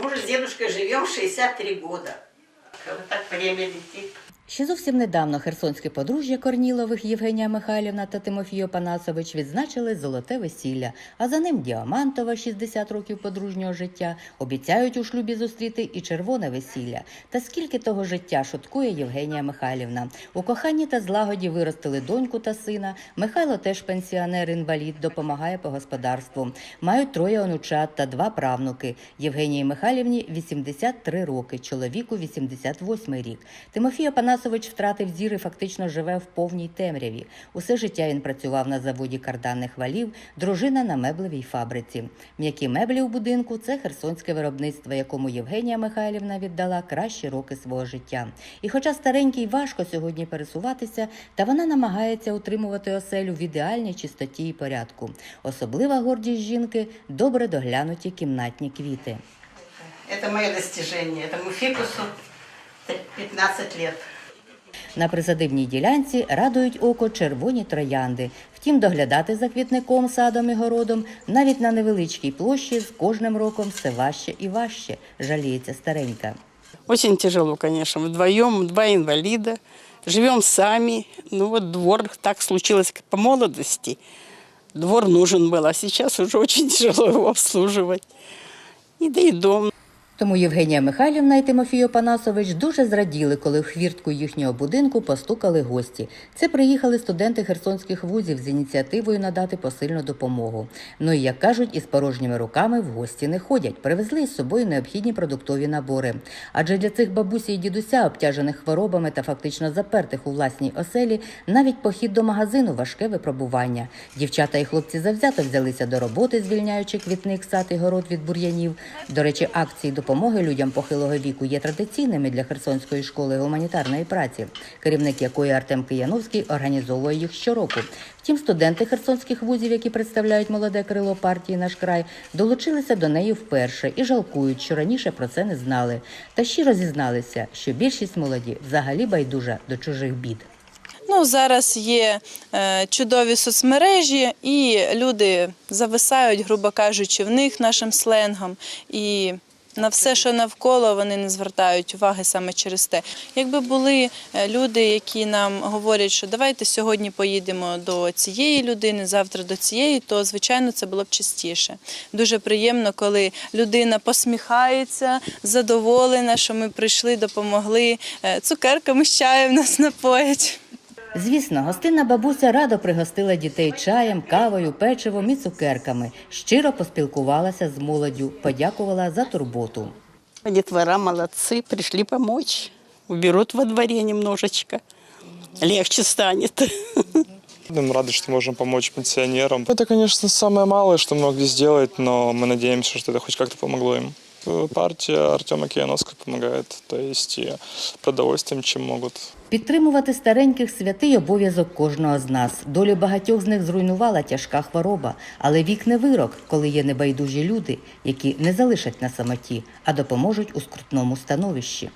Мы уже с дедушкой живем 63 года. Вот так время летит. Ще зовсім недавно херсонське подружжя Корнілових Євгенія Михайлівна та Тимофій Опанасович відзначили золоте весілля, а за ним Діамантова 60 років подружнього життя. Обіцяють у шлюбі зустріти і червоне весілля. Та скільки того життя шуткує Євгенія Михайлівна. У коханні та злагоді виростили доньку та сина. Михайло теж пенсіонер-інвалід, допомагає по господарству. Мають троє онучат та два правнуки. Євгенії Михайлівні 83 роки, чоловіку 88 рік. Тимофій Опанасович втратив зір і фактично живе в повній темряві. Усе життя він працював на заводі карданних валів, дружина на меблевій фабриці. М'які меблі у будинку це херсонське виробництво, якому Євгенія Михайлівна віддала кращі роки свого життя. І хоча старенький важко сьогодні пересуватися, та вона намагається утримувати оселю в ідеальній чистоті і порядку. Особлива гордість жінки добре доглянуті кімнатні квіти. Это мое достижение. Этому фикусу 15 лет. На присадибній ділянці радують око червоні троянди. Втім, доглядати за квітником, садом і городом навіть на невеличкій площі з кожним роком все важче і важче, жаліється старенька. Очень тяжело, конечно. Вдвоем, два инвалида. Живем сами. Ну вот двор так случилось по молодости. Двор нужен был, а сейчас уже очень тяжело его обслуживать. И да и дом. Тому Євгенія Михайлівна і Тимофій Опанасович дуже зраділи, коли в хвіртку їхнього будинку постукали гості. Це приїхали студенти херсонських вузів з ініціативою надати посильну допомогу. Ну і як кажуть, із порожніми руками в гості не ходять. Привезли із собою необхідні продуктові набори. Адже для цих бабусі і дідуся, обтяжених хворобами та фактично запертих у власній оселі, навіть похід до магазину важке випробування. Дівчата і хлопці завзято взялися до роботи, звільняючи квітник, сад і город від бур'янів. До речі, акції допомоги людям похилого віку є традиційними для Херсонської школи гуманітарної праці, керівник якої Артем Кияновський організовує їх щороку. Втім, студенти херсонських вузів, які представляють молоде крило партії наш край, долучилися до неї вперше і жалкують, що раніше про це не знали. Та щиро зізналися, що більшість молоді взагалі байдужа до чужих бід. Ну, зараз є е, чудові соцмережі, і люди зависають, грубо кажучи, в них нашим сленгом. І на все, що навколо, вони не звертають уваги саме через те. Якби були е, люди, які нам говорять, що давайте сьогодні поїдемо до цієї людини, завтра до цієї, то звичайно це було б частіше. Дуже приємно, коли людина посміхається, задоволена, що ми прийшли, допомогли. Е, Цукерками з чаєм нас напоять. Звісно, гостинна бабуся радо пригостила дітей чаєм, кавою, печивом і цукерками. Щиро поспілкувалася з молоддю, подякувала за турботу. Детвора молодцы, пришли помочь. Уберут во дворе немножечко. Легче станет. Мы рады, что можем помочь пенсионерам. Это, конечно, самое малое, что мы могли сделать, но мы надеемся, что это хоть как-то помогло им. Э, Партия Артема Кияновского помогает, то есть и продовольствием, чем могут. Підтримувати стареньких святий обов'язок кожного з нас. Долю багатьох з них зруйнувала тяжка хвороба, але вік не вирок, коли є небайдужі люди, які не залишать на самоті, а допоможуть у скрутному становищі.